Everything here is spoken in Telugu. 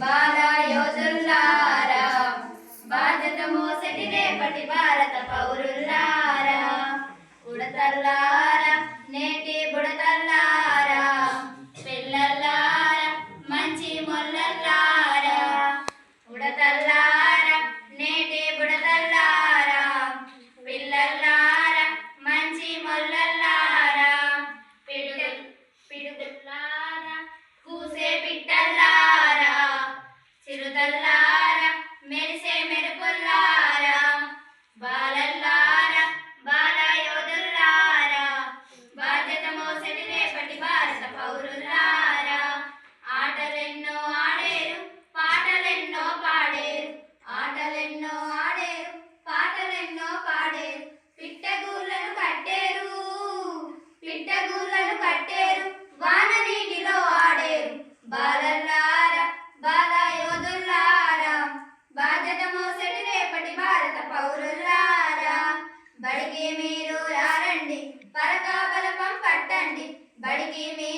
బాలయోధుల్లారా బాధ్యత మోసటి రేపటి భారత పౌరుల్లారా. ఉడతల్లా బాల యోధుల్లారా బాధ్యత మోసటి రేపటి భారత పౌరులారా. బడికి మీరు రారండి పరకాబలపం పట్టండి. బడికి మీరు